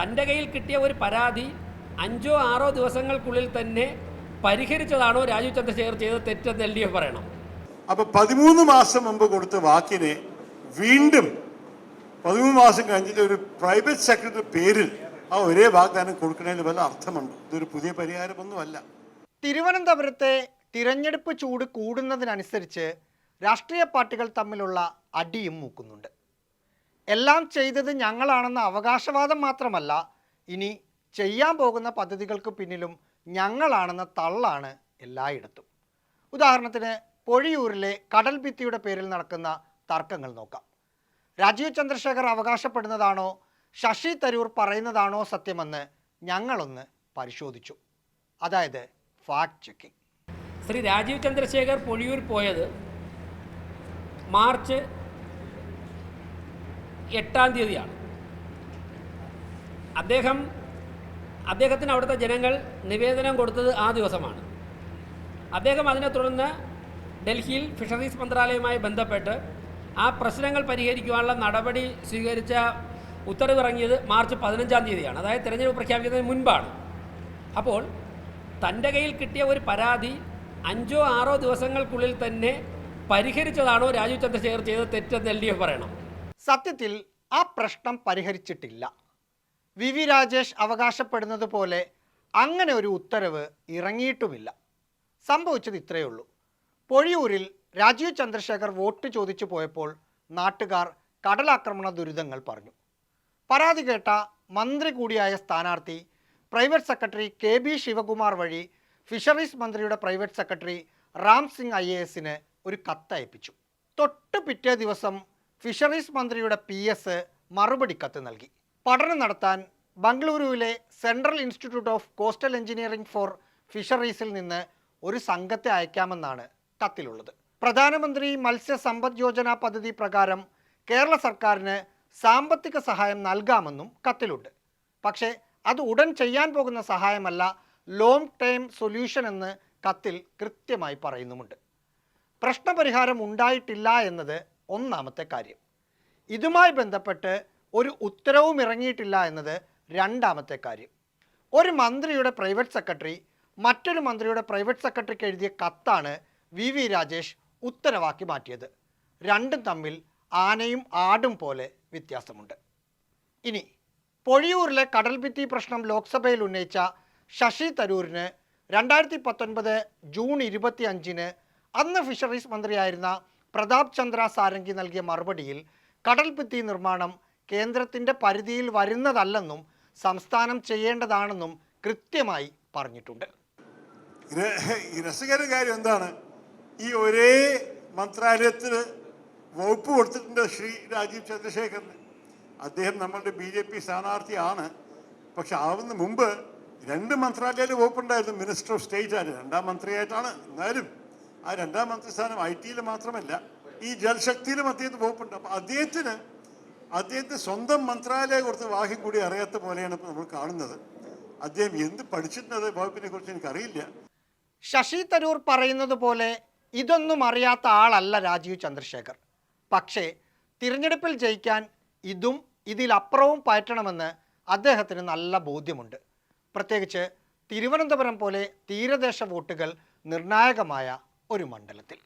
തന്റെ കയ്യിൽ കിട്ടിയ ഒരു പരാതി അഞ്ചോ ആറോ ദിവസങ്ങൾക്കുള്ളിൽ തന്നെ പരിഹരിച്ചതാണോ രാജീവ് ചന്ദ്രശേഖർ ചെയ്ത് തെറ്റെന്ന് എൽ ഡി എഫ് പറയണം. അപ്പൊ പതിമൂന്ന് മാസം മുമ്പ് കൊടുത്ത വാക്കിനെ വീണ്ടും പതിമൂന്ന് മാസം കഴിഞ്ഞിട്ട് ഒരു പ്രൈവറ്റ് സെക്രട്ടറി പേരിൽ ആ ഒരേ വാഗ്ദാനം കൊടുക്കുന്നതിന് വല്ല അർത്ഥമുണ്ട്? ഇതൊരു പുതിയ പരിഹാരമൊന്നുമല്ല. തിരുവനന്തപുരത്തെ തിരഞ്ഞെടുപ്പ് ചൂട് കൂടുന്നതിനനുസരിച്ച് രാഷ്ട്രീയ പാർട്ടികൾ തമ്മിലുള്ള അടിയും മൂക്കുന്നുണ്ട്. എല്ലാം ചെയ്തത് ഞങ്ങളാണെന്ന അവകാശവാദം മാത്രമല്ല ഇനി ചെയ്യാൻ പോകുന്ന പദ്ധതികൾക്ക് പിന്നിലും ഞങ്ങളാണെന്ന തള്ളാണ് എല്ലായിടത്തും. ഉദാഹരണത്തിന് പൊഴിയൂരിലെ കടൽ ഭിത്തിയുടെ പേരിൽ നടക്കുന്ന തർക്കങ്ങൾ നോക്കാം. രാജീവ് ചന്ദ്രശേഖർ അവകാശപ്പെടുന്നതാണോ ശശി തരൂർ പറയുന്നതാണോ സത്യമെന്ന് ഞങ്ങളൊന്ന് പരിശോധിച്ചു. അതായത് ഫാക്ട് ചെക്കിംഗ് ശ്രീ രാജീവ് ചന്ദ്രശേഖർ പൊഴിയൂർ പോയത് മാർച്ച് എട്ടാം തീയതിയാണ്. അദ്ദേഹം അദ്ദേഹത്തിന് അവിടുത്തെ ജനങ്ങൾ നിവേദനം കൊടുത്തത് ആ ദിവസമാണ്. അദ്ദേഹം അതിനെ തുടർന്ന് ഡൽഹിയിൽ ഫിഷറീസ് മന്ത്രാലയവുമായി ബന്ധപ്പെട്ട് ആ പ്രശ്നങ്ങൾ പരിഹരിക്കുവാനുള്ള നടപടി സ്വീകരിച്ച ഉത്തരവിറങ്ങിയത് മാർച്ച് പതിനഞ്ചാം തീയതിയാണ്. അതായത് തിരഞ്ഞെടുപ്പ് പ്രഖ്യാപിക്കുന്നതിന് മുൻപാണ്. അപ്പോൾ തന്റെ കയ്യിൽ കിട്ടിയ ഒരു പരാതി അഞ്ചോ ആറോ ദിവസങ്ങൾക്കുള്ളിൽ തന്നെ പരിഹരിച്ചതാണോ രാജീവ് ചന്ദ്രശേഖർ ചെയ്ത തെറ്റെന്ന് എൽ ഡി എഫ് പറയണം. സത്യത്തിൽ ആ പ്രശ്നം പരിഹരിച്ചിട്ടില്ല. വി. വി. രാജേഷ് അവകാശപ്പെടുന്നത് പോലെ അങ്ങനെ ഒരു ഉത്തരവ് ഇറങ്ങിയിട്ടുമില്ല. സംഭവിച്ചത് ഇത്രയേ ഉള്ളൂ. പൊഴിയൂരിൽ രാജീവ് ചന്ദ്രശേഖർ വോട്ട് ചോദിച്ചു പോയപ്പോൾ നാട്ടുകാർ കടലാക്രമണ ദുരിതങ്ങൾ പറഞ്ഞു. പരാതി കേട്ട മന്ത്രി കൂടിയായ സ്ഥാനാർത്ഥി private secretary K B Sivakumar വഴി ഫിഷറീസ് മന്ത്രിയുടെ private secretary Ram Singh I A എസിന് ഒരു തൊട്ട് പിറ്റേ ദിവസം ഫിഷറീസ് മന്ത്രിയുടെ പി എസ് മറുപടി കത്ത് നൽകി. പഠനം നടത്താൻ ബംഗളൂരുവിലെ central institute of coastal engineering for ഫിഷറീസിൽ നിന്ന് ഒരു സംഘത്തെ അയക്കാമെന്നാണ് കത്തിലുള്ളത്. പ്രധാനമന്ത്രി മത്സ്യ സമ്പദ് യോജന പദ്ധതി പ്രകാരം കേരള സർക്കാരിന് സാമ്പത്തിക സഹായം നൽകാമെന്നും കത്തിലുണ്ട്. പക്ഷേ അത് ഉടൻ ചെയ്യാൻ പോകുന്ന സഹായമല്ല ലോങ് ടൈം സൊല്യൂഷൻ എന്ന് കത്തിൽ കൃത്യമായി പറയുന്നുമുണ്ട്. പ്രശ്നപരിഹാരം ഉണ്ടായിട്ടില്ല എന്നത് ഒന്നാമത്തെ കാര്യം. ഇതുമായി ബന്ധപ്പെട്ട് ഒരു ഉത്തരവും ഇറങ്ങിയിട്ടില്ല എന്നത് രണ്ടാമത്തെ കാര്യം. ഒരു മന്ത്രിയുടെ പ്രൈവറ്റ് സെക്രട്ടറി മറ്റൊരു മന്ത്രിയുടെ പ്രൈവറ്റ് സെക്രട്ടറിക്ക് എഴുതിയ കത്താണ് വി വി രാജേഷ് ഉത്തരവാക്കി മാറ്റിയത്. രണ്ടും തമ്മിൽ ആനയും ആടും പോലെ വ്യത്യാസമുണ്ട്. ഇനി പൊഴിയൂരിലെ കടൽഭിത്തി പ്രശ്നം ലോക്സഭയിൽ ഉന്നയിച്ച ശശി തരൂരിന് രണ്ടായിരത്തി പത്തൊൻപത് ജൂൺ ഇരുപത്തി അഞ്ചിന് അന്ന് ഫിഷറീസ് മന്ത്രിയായിരുന്ന പ്രതാപ് ചന്ദ്ര സാരംഗി നൽകിയ മറുപടിയിൽ കടൽഭിത്തി നിർമ്മാണം കേന്ദ്രത്തിന്റെ പരിധിയിൽ വരുന്നതല്ലെന്നും സംസ്ഥാനം ചെയ്യേണ്ടതാണെന്നും കൃത്യമായി പറഞ്ഞിട്ടുണ്ട്. രസകര കാര്യം എന്താണ്? ഈ ഒരേ മന്ത്രാലയത്തിന് വകുപ്പ് കൊടുത്തിട്ടുണ്ട് ശ്രീ രാജീവ് ചന്ദ്രശേഖരന്. അദ്ദേഹം നമ്മളുടെ ബി ജെ പി സ്ഥാനാർത്ഥിയാണ്. പക്ഷെ ആവുന്ന മുമ്പ് രണ്ട് മന്ത്രാലയത്തിൽ വകുപ്പുണ്ടായിരുന്നു. മിനിസ്റ്റർ ഓഫ് സ്റ്റേറ്റ് ആണ്. രണ്ടാം മന്ത്രിയായിട്ടാണ്. എന്നാലും ആ രണ്ടാം മന്ത്രിസ്ഥാനം ഐ ടിയിൽ മാത്രമല്ല ഈ ജലശക്തിയിലും അദ്ദേഹത്തിന് വകുപ്പുണ്ട്. അപ്പം അദ്ദേഹത്തിന് അദ്ദേഹത്തിന് സ്വന്തം മന്ത്രാലയം കൊടുത്ത വാഹി കൂടി അറിയാത്ത പോലെയാണ് നമ്മൾ കാണുന്നത്. അദ്ദേഹം എന്ത് പഠിച്ചിട്ടുണ്ട് വകുപ്പിനെ കുറിച്ച് എനിക്കറിയില്ല. ശശി തരൂർ പറയുന്നത് പോലെ ഇതൊന്നും അറിയാത്ത ആളല്ല രാജീവ് ചന്ദ്രശേഖർ. പക്ഷേ തിരഞ്ഞെടുപ്പിൽ ജയിക്കാൻ ഇതും ഇതിലപ്പുറവും പയറ്റണമെന്ന് അദ്ദേഹത്തിന് നല്ല ബോധ്യമുണ്ട്. പ്രത്യേകിച്ച് തിരുവനന്തപുരം പോലെ തീരദേശ വോട്ടുകൾ നിർണായകമായ ഒരു മണ്ഡലത്തിൽ.